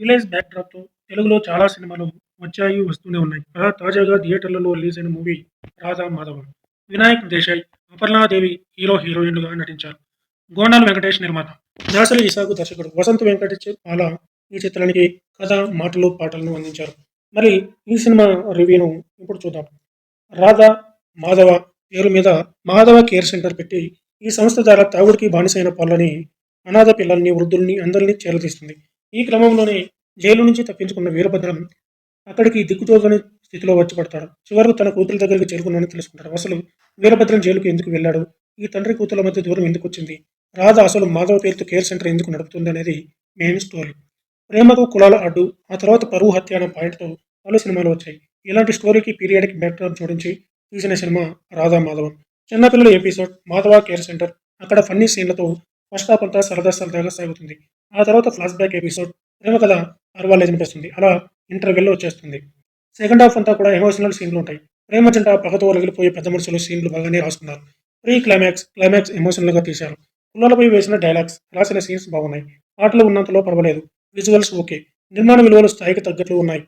Village బ్యాక్‌డ్రాప్‌తో తెలుగులో చాలా సినిమాలు వచ్చాయి, వస్తూనే ఉన్నాయి. అలా తాజాగా థియేటర్లలో రిలీజైన మూవీ 'రాధా మాధవ'. వినాయక్ దేశాయ్, అపర్ణాదేవి హీరో, హీరోయిన్లుగా నటించారు. గోండాల్ వెంకటేష్ నిర్మాత. దాసరి ఇసాకు దర్శకుడు. వసంత్ వెంకటేష్ పాల ఈ చిత్రానికి కథ, మాటలు, పాటలను అందించారు. మరి ఈ సినిమా రివ్యూను ఇప్పుడు చూద్దాం. 'రాధా మాధవ' పేరు మీద మాధవ కేర్ సెంటర్ పెట్టి ఈ సంస్థ ద్వారా తాగుడికి బానిసైన పనులని అనాథ పిల్లల్ని, వృద్ధుల్ని అందరినీ చేరదీస్తుంది. ఈ క్రమంలోనే జైలు నుంచి తప్పించుకున్న వీరభద్రం అక్కడికి దిక్కుతోచని స్థితిలో వచ్చి పడతాడు. చివరకు తన కూతురు దగ్గరికి చేరుకున్నానని తెలుసుకుంటాడు. అసలు వీరభద్రం జైలుకు ఎందుకు వెళ్ళాడు? ఈ తండ్రి కూతుర్ల మధ్య దూరం ఎందుకు వచ్చింది రాధ అసలు మాధవ పేరుతో కేర్ సెంటర్ ఎందుకు నడుపుతుంది అనేది మెయిన్ స్టోరీ. ప్రేమకు కులాల అడ్డు, ఆ తర్వాత పరువు హత్య అనే పాయింట్తో పలు సినిమాలు వచ్చాయి. ఇలాంటి స్టోరీకి పీరియడ్కి బ్యాక్డ్రాప్ జోడించి తీసిన సినిమా 'రాధా మాధవం'. చిన్నపిల్లల ఎపిసోడ్ 'మాధవ కేర్ సెంటర్' అక్కడ ఫన్నీ సీన్లతో ఫస్ట్ హాఫ్ అంతా సరదా సరదాగా సాగుతుంది. ఆ తర్వాత ఫ్లాష్ బ్యాక్ ఎపిసోడ్ ప్రేమ కథ పర్వాలేదనిపిస్తుంది. అలా ఇంటర్వెల్ వచ్చేస్తుంది. సెకండ్ హాఫ్ అంతా కూడా ఎమోషనల్ సీన్లు ఉంటాయి. ప్రేమ జంట పగతో రగిలిపోయే పెద్ద మనుషులు సీన్లు బాగానే రాసుకున్నారు. ప్రీ క్లైమాక్స్, క్లైమాక్స్ ఎమోషనల్గా తీశారు. కులాలపై వేసిన డైలాగ్స్, రాసిన సీన్స్ బాగున్నాయి. పాటలు ఉన్నంతలో పర్వాలేదు. Visuals okay. నిర్మాణ విలువలు స్థాయికి తగ్గట్లు ఉన్నాయి.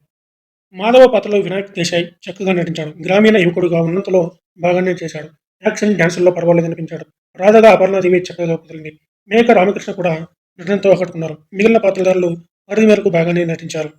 మాధవ పాత్రలో వినాయక్ దేశాయ్ చక్కగా నటించాడు. గ్రామీణ యువకుడుగా ఉన్నంతలో బాగానే చేశాడు. యాక్షన్, డ్యాన్సుల్లో పర్వాలేదు అనిపించాడు రాధగా అపర్ణాదేవి చక్కగా కుదిరింది. మేక రామకృష్ణ కూడా నటనతో ఆకట్టుకున్నారు. మిగిలిన పాత్రధారులు పరిధి మేరకు బాగానే నటించారు.